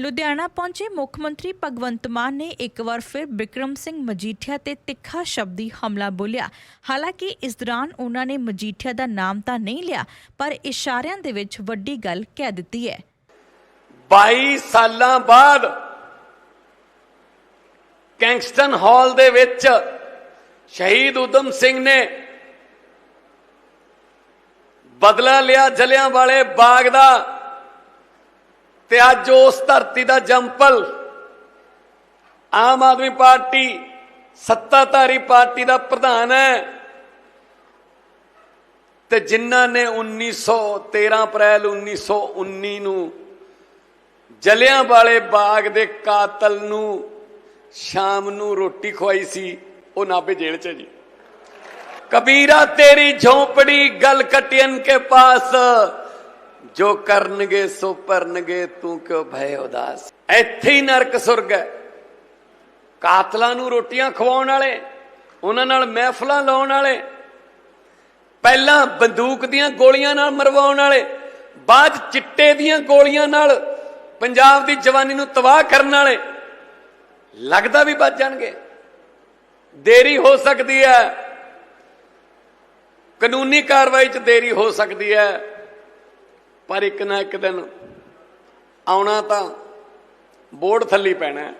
ਲੁਧਿਆਣਾ ਪਹੁੰਚੇ ਮੁੱਖ ਮੰਤਰੀ ਭਗਵੰਤ ਮਾਨ ਨੇ ਇੱਕ ਵਾਰ ਫਿਰ ਬਿਕਰਮ ਸਿੰਘ ਮਜੀਠੀਆ ਤੇ ਤਿੱਖਾ ਸ਼ਬਦੀ ਹਮਲਾ ਬੋਲਿਆ। ਹਾਲਾਂਕਿ ਇਸ ਦੌਰਾਨ ਉਹਨਾਂ ਨੇ ਮਜੀਠੀਆ ਦਾ ਨਾਮ ਤਾਂ ਨਹੀਂ ਲਿਆ, ਪਰ ਇਸ਼ਾਰਿਆਂ ਦੇ ਵਿੱਚ ਵੱਡੀ ਗੱਲ ਕਹਿ ਦਿੱਤੀ ਹੈ। 22 ਸਾਲਾਂ ਬਾਅਦ ਕੈਂਗਸਟਨ ਹਾਲ ਦੇ ਵਿੱਚ ਸ਼ਹੀਦ ਉਦਮ ਸਿੰਘ ਨੇ ਬਦਲਾ ਲਿਆ ਜਲਿਆਂ ਵਾਲੇ ਬਾਗ ਦਾ। ਤੇ ਅੱਜ ਉਸ ਧਰਤੀ ਦਾ ਜੰਪਲ ਆਮ ਆਦਮੀ ਪਾਰਟੀ, ਸੱਤਾਧਾਰੀ ਪਾਰਟੀ ਦਾ ਪ੍ਰਧਾਨ ਹੈ। ਤੇ ਜਿਨ੍ਹਾਂ ਨੇ 1913 ਅਪ੍ਰੈਲ 1919 ਨੂੰ ਜਲਿਆਂ ਵਾਲੇ ਬਾਗ ਦੇ ਕਾਤਲ ਨੂੰ ਸ਼ਾਮ ਨੂੰ ਰੋਟੀ ਖਵਾਈ ਸੀ, ਉਹ ਨਾਭੇ ਜੇਲ੍ਹ 'ਚ ਜੀ। ਕਬੀਰਾ ਤੇਰੀ ਝੋਪੜੀ, ਗਲ ਕਟਿयन ਕੇ ਪਾਸ ਜੋ ਕਰਨਗੇ ਸੋ ਭਰਨਗੇ, ਤੂੰ ਕਿਉਂ ਭੈ ਉਦਾਸ? ਇੱਥੇ ਹੀ ਨਰਕ ਸੁਰਗ ਹੈ। ਕਾਤਲਾਂ ਨੂੰ ਰੋਟੀਆਂ ਖਵਾਉਣ ਵਾਲੇ, ਉਹਨਾਂ ਨਾਲ ਮਹਿਫਲਾਂ ਲਾਉਣ ਵਾਲੇ, ਪਹਿਲਾਂ ਬੰਦੂਕ ਦੀਆਂ ਗੋਲੀਆਂ ਨਾਲ ਮਰਵਾਉਣ ਵਾਲੇ, ਬਾਅਦ ਚਿੱਟੇ ਦੀਆਂ ਗੋਲੀਆਂ ਨਾਲ ਪੰਜਾਬ ਦੀ ਜਵਾਨੀ ਨੂੰ ਤਬਾਹ ਕਰਨ ਵਾਲੇ, ਲੱਗਦਾ ਵੀ ਬਚ ਜਾਣਗੇ। ਦੇਰੀ ਹੋ ਸਕਦੀ ਹੈ। ਕਾਨੂੰਨੀ ਕਾਰਵਾਈ 'ਚ ਦੇਰੀ ਹੋ ਸਕਦੀ ਹੈ। ਪਰ ਇੱਕ ਨਾ ਇੱਕ ਦਿਨ ਆਉਣਾ ਤਾਂ ਬੋਰਡ ਥੱਲੇ ਪੈਣਾ